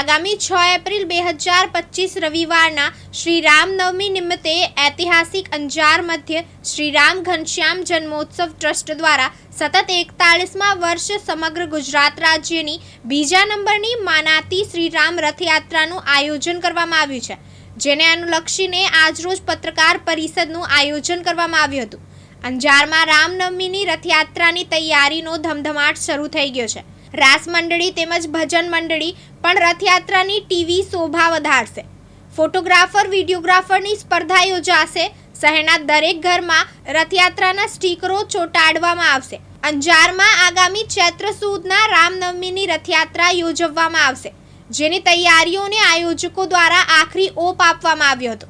આગામી છ એપ્રિલ બે હજાર પચીસ રવિવારના શ્રી રામનવમી નિમિત્તે ઐતિહાસિક અંજાર મધ્ય શ્રી રામ ઘનશ્યામ જન્મોત્સવ ટ્રસ્ટ દ્વારા સતત એકતાળીસમાં વર્ષ સમગ્ર ગુજરાત રાજ્યની બીજા નંબરની માનાતી શ્રી રામ રથયાત્રાનું આયોજન કરવામાં આવ્યું છે, જેને અનુલક્ષીને આજરોજ પત્રકાર પરિષદનું આયોજન કરવામાં આવ્યું હતું. અંજારમાં રામનવમીની રથયાત્રાની તૈયારીનો ધમધમાટ શરૂ થઈ ગયો છે. રાસ મંડળી તેમજ ભજન મંડળી પણ રથયાત્રાની ટીવી શોભા વધારશે. ફોટોગ્રાફર, વિડીયોગ્રાફરની સ્પર્ધા યોજાશે. શહેરના દરેક ઘરમાં રથયાત્રાના સ્ટીકરો ચોંટાડવામાં આવશે. અંજારમાં આગામી ચૈત્ર સુદના રામનવમીની રથયાત્રા યોજવામાં આવશે, જેની તૈયારીઓને આયોજકો દ્વારા આખરી ઓપ આપવામાં આવ્યો હતો.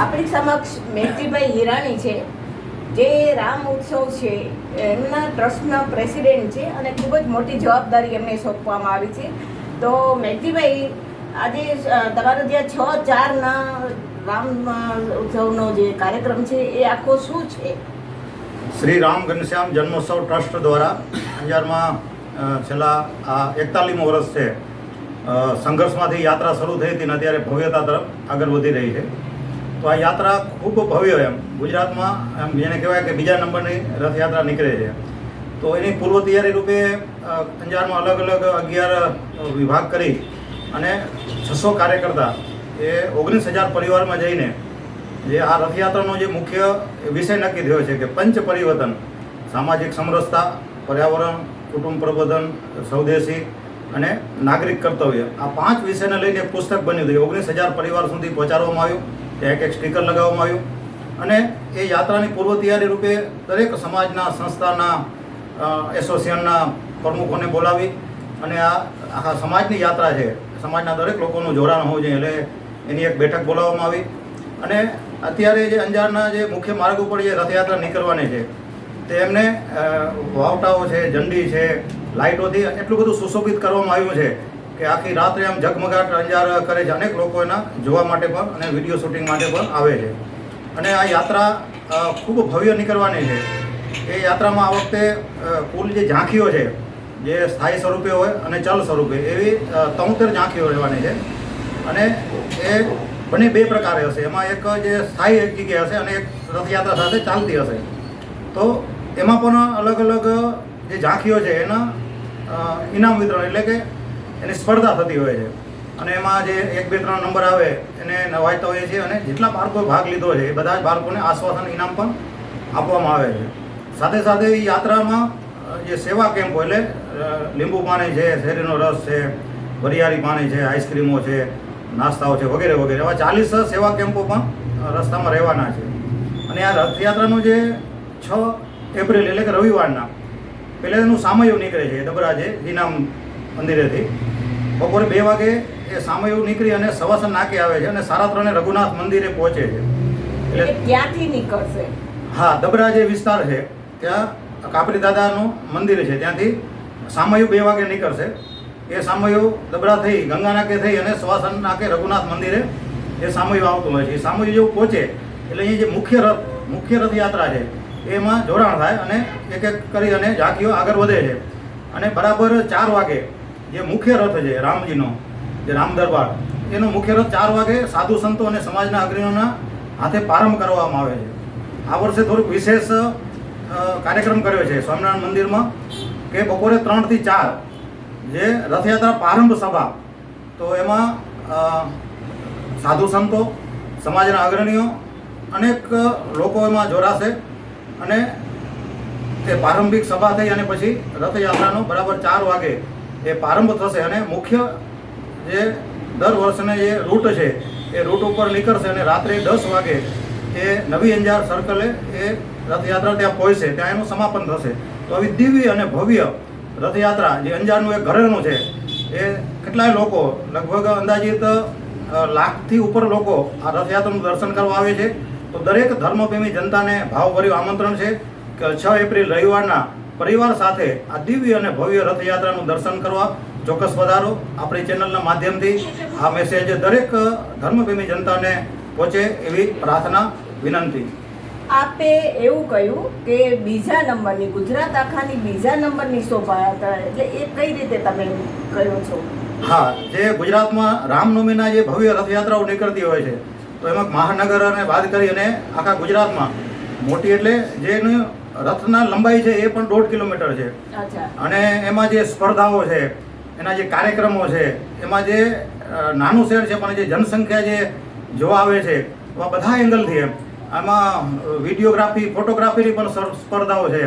આપણી સમક્ષ મેત્રીભાઈ હિરાણી છે, જે રામ ઉત્સવ છે, એમના ટ્રસ્ટના પ્રેસિડેન્ટ છે અને ખૂબ જ મોટી જવાબદારી એમને સોંપવામાં આવી છે. તો મેત્રીભાઈ આજે તમારો જે છ ચારના રામ ઉત્સવનો જે કાર્યક્રમ છે, એ આખો શું છે? શ્રી રામ ઘનશ્યામ જન્મોત્સવ ટ્રસ્ટ દ્વારા અંજારમાં છેલ્લા, આ એકતાલીમો વર્ષ છે. સંઘર્ષમાંથી યાત્રા શરૂ થઈ હતી અને અત્યારે ભવ્યતા તરફ આગળ વધી રહી છે. તો આ યાત્રા ખૂબ ભવ્ય એમ. ગુજરાતમાં એમ જેને કહેવાય કે બીજા નંબરની રથયાત્રા નીકળે છે. તો એની પૂર્વ તૈયારી રૂપે અંજારમાં અલગ અલગ અગિયાર વિભાગ કરી અને છસો કાર્યકર્તા એ ઓગણીસ હજાર પરિવારમાં જઈને જે આ રથયાત્રાનો જે મુખ્ય વિષય નક્કી થયો છે કે પંચ પરિવર્તન, સામાજિક સમરસતા, પર્યાવરણ, કુટુંબ પ્રબોધન, સ્વદેશી અને નાગરિક કર્તવ્ય. આ પાંચ વિષયને લઈને એક પુસ્તક બન્યું હતું. ઓગણીસ હજાર પરિવાર સુધી પહોંચાડવામાં આવ્યું. એક એક સ્ટીકર લગાવવામાં આવ્યું. અને એ યાત્રાની પૂર્વ તૈયારી રૂપે દરેક સમાજના, સંસ્થાના એસોસિએશનના પ્રમુખોને બોલાવી અને આ આખા સમાજની યાત્રા છે, સમાજના દરેક લોકોનું જોડાણ હોવું જોઈએ. એટલે એની એક બેઠક બોલાવવામાં આવી. અને અત્યારે જે અંજારના જે મુખ્ય માર્ગ ઉપર જે રથયાત્રા નીકળવાની છે, તે એમને વાવટાઓ છે, ઝંડી છે, લાઇટોથી એટલું બધું સુશોભિત કરવામાં આવ્યું છે કે આખી રાત્રે આમ ઝગમગાટ અંજાર કરે છે અનેક લોકો એના જોવા માટે પણ અને વીડિયો શૂટિંગ માટે પણ આવે છે. અને આ યાત્રા ખૂબ ભવ્ય નીકળવાની છે. એ યાત્રામાં આ વખતે કુલ જે ઝાંખીઓ છે, જે સ્થાયી સ્વરૂપે હોય અને ચલ સ્વરૂપે, એવી તોતેર ઝાંખીઓ રહેવાની છે. અને એ બંને બે પ્રકારે હશે. એમાં એક જે સ્થાયી એક જગ્યાએ હશે અને એક રથયાત્રા સાથે ચાલતી હશે. તો એમાં પણ અલગ અલગ જે ઝાંખીઓ છે એના ઇનામ વિતરણ, એટલે કે એની સ્પર્ધા થતી હોય છે. અને એમાં જે એક, બે, ત્રણ નંબર આવે, એને નવાજતા હોઈએ છીએ અને જેટલા બાળકોએ ભાગ લીધો છે, એ બધા જ બાળકોને આશ્વાસન, ઇનામ પણ આપવામાં આવે છે. સાથે સાથે યાત્રામાં જે સેવા કેમ્પ હોય, એટલે લીંબુ પાણી છે, શેરીનો રસ છે, વરિયાળી પાણી છે, આઈસ્ક્રીમો છે, નાસ્તાઓ છે, વગેરે વગેરે. એવા ચાલીસ સેવા કેમ્પો પણ રસ્તામાં રહેવાના છે. અને આ રથયાત્રાનું જે છ એપ્રિલ, એટલે કે રવિવારના, પહેલાં એનું સામયું નીકળે છે દબરાજે જીનામ મંદિરેથી. બપોરે બે વાગે એ સામયું નીકળી અને સવાસન નાકે આવે છે અને સારા ત્રણે રઘુનાથ મંદિરે પહોંચે છે. એટલે ક્યાંથી નીકળશે? હા દબરા જે વિસ્તાર છે. ત્યાં કાપરી દાદાનું મંદિર છે. ત્યાંથી સામયું બે વાગે નીકળશે. એ સામયું દબરા થઈ ગંગા નાકે થઈ અને સવાસન નાકે રઘુનાથ મંદિરે એ સામયું આવતું હોય છે. એ સામયું જેવું પહોંચે એટલે અહીં જે મુખ્ય રથ મુખ્ય રથયાત્રા છે એમાં જોડાણ થાય અને એક એક કરી અને ઝાંખીઓ આગળ વધે છે. અને બરાબર ચાર વાગે જે મુખ્ય રથ છે રામજીનો, જે રામ દરબાર. એનો મુખ્ય રથ ચાર વાગે સાધુ સંતો અને સમાજના અગ્રણીઓના હાથે પ્રારંભ કરવામાં આવે છે. આ વર્ષે થોડુંક વિશેષ કાર્યક્રમ કર્યો છે સ્વામિનારાયણ મંદિરમાં કે બપોરે ત્રણથી ચાર જે રથયાત્રા પ્રારંભ સભા. તો એમાં સાધુ સંતો, સમાજના અગ્રણીઓ, અનેક લોકો એમાં જોડાશે અને તે પ્રારંભિક સભા થઈ અને પછી રથયાત્રાનો બરાબર ચાર વાગે એ પ્રારંભ થશે અને મુખ્ય જે દર વર્ષને જે રૂટ છે, એ રૂટ ઉપર નીકળશે અને રાત્રે દસ વાગે એ નવી અંજાર સર્કલે એ રથયાત્રા ત્યાં પહોંચશે ત્યાં એનું સમાપન થશે. તો આવી દિવ્ય અને ભવ્ય રથયાત્રા, જે અંજારનું એક ઘરેણું છે, એ કેટલાય લોકો, લગભગ અંદાજિત લાખથી ઉપર લોકો આ રથયાત્રાનું દર્શન કરવા આવે છે. તો દરેક ધર્મપ્રેમી જનતાને ભાવભર્યું આમંત્રણ છે કે છ એપ્રિલ રવિવારના પરિવાર સાથે આ દિવ્ય અને ભવ્ય રથયાત્રાનું દર્શન કરવા ચોક્કસ વધારો આપણી ચેનલના માધ્યમથી. આ મેસેજ દરેક ધર્મપ્રેમી જનતાને પહોંચે એવી પ્રાર્થના વિનંતી. આપે એવું કહ્યું કે બીજા નંબરની ગુજરાત આખાની બીજા નંબરની શોભાયાત્રા એટલે એ કઈ રીતે તમે કહ્યો છો? હા જે ગુજરાતમાં રામનવમીના જે ભવ્ય રથયાત્રાઓ નીકળતી હોય છે તો એમાં મહાનગર અને બાદ કરી અને આખા ગુજરાતમાં મોટી એટલે જેની રથના લંબાઈ છે એ પણ દોઢ કિલોમીટર છે. અને એમાં જે સ્પર્ધાઓ છે એના જે કાર્યક્રમો છે એમાં જે નાનું શહેર છે પણ જે જનસંખ્યા જે જોવા આવે છે એવા બધા એંગલથી એમ. આમાં વિડીયોગ્રાફી ફોટોગ્રાફીની પણ સ્પર્ધાઓ છે.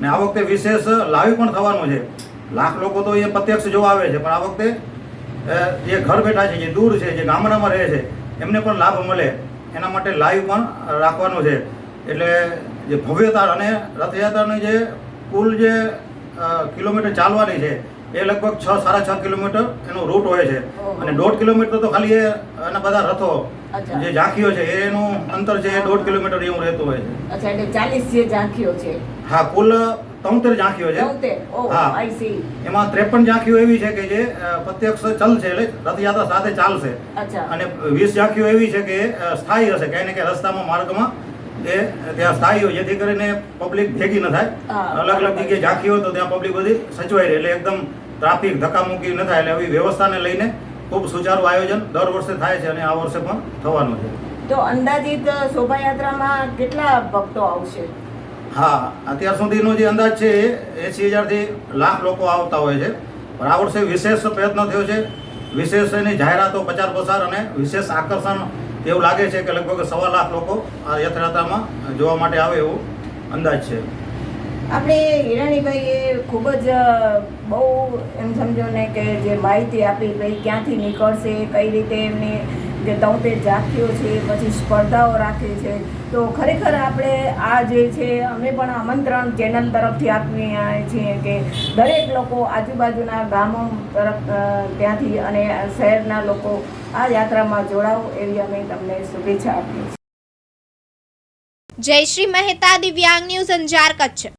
ને આ વખતે વિશેષ લાઈવ પણ થવાનું છે. લાખ લોકો તો એ પ્રત્યક્ષ જોવા આવે છે પણ આ વખતે જે ઘર બેઠા છે જે દૂર છે જે ગામડામાં રહે છે એમને પણ લાભ મળે. એના માટે લાઈવ પણ રાખવાનું છે. એટલે જે ભવ્યતા અને રથયાત્રાની જે કુલ જે કિલોમીટર ચાલવાની છે એ લગભગ છ સાડા છ કિલોમીટર એનો રૂટ હોય છે. અને દોઢ કિલોમીટર તો ખાલી એના બધા રથો જે ઝાંખીઓ છે એનું અંતર છે દોઢ કિલોમીટર એવું રહેતું હોય છે. અચ્છા એટલે ચાલીસ જે ઝાંખીઓ છે. હા કુલ તોતેર ઝાંખીઓ છે. હા. એમાં ત્રેપન ઝાંખીઓ એવી છે કે જે પ્રત્યક્ષ ચાલશે એટલે રથયાત્રા સાથે ચાલશે. અને વીસ ઝાંખીઓ એવી છે કે સ્થાયી હશે ક્યાંય ને ક્યાંય રસ્તામાં માર્ગમાં એ ત્યાં સ્થાયી હોય જેથી કરીને પબ્લિક ભેગી ન થાય. અલગ અલગ જગ્યાએ ઝાંખી હોય તો ત્યાં પબ્લિક બધી સચવાઈ રહે. એટલે એકદમ ટ્રાફિક ધક્કામુક્કી ન થાય. એટલે આવી વ્યવસ્થાને લઈને ખૂબ સુચારું આયોજન દર વર્ષે થાય છે અને આ વર્ષે પણ થવાનું છે. તો અંદાજિત શોભાયાત્રામાં કેટલા ભક્તો આવશે? હા અત્યાર સુધીનો જે અંદાજ છે એ એંસી હજારથી લાખ લોકો આવતા હોય છે. પણ આ વર્ષે વિશેષ પ્રયત્ન થયો છે. વિશેષ એની જાહેરાતો પ્રચાર પ્રસાર અને વિશેષ આકર્ષણ એવું લાગે છે કે લગભગ સવા લાખ લોકો આ યાત્રાતામાં જોવા માટે આવે એવો અંદાજ છે. આપણે હિરાણીભાઈએ ખૂબ જ બહુ એમ સમજો ને કે જે માહિતી આપી, ભાઈ ક્યાંથી નીકળશે, કઈ રીતે એમની જે તોતેર ઝાંખીઓ છે, પછી સ્પર્ધાઓ રાખે છે. તો ખરેખર આપણે આ જે છે, અમે પણ આમંત્રણ ચેનલ તરફથી આપીએ છીએ કે દરેક લોકો આજુબાજુના ગામો તરફ ત્યાંથી અને શહેરના લોકો આ યાત્રામાં જોડાવો એવી અમે તમને શુભેચ્છા આપીએ છીએ. જયશ્રી મહેતા દિવ્યાંગ ન્યૂઝ અંજાર કચ્છ.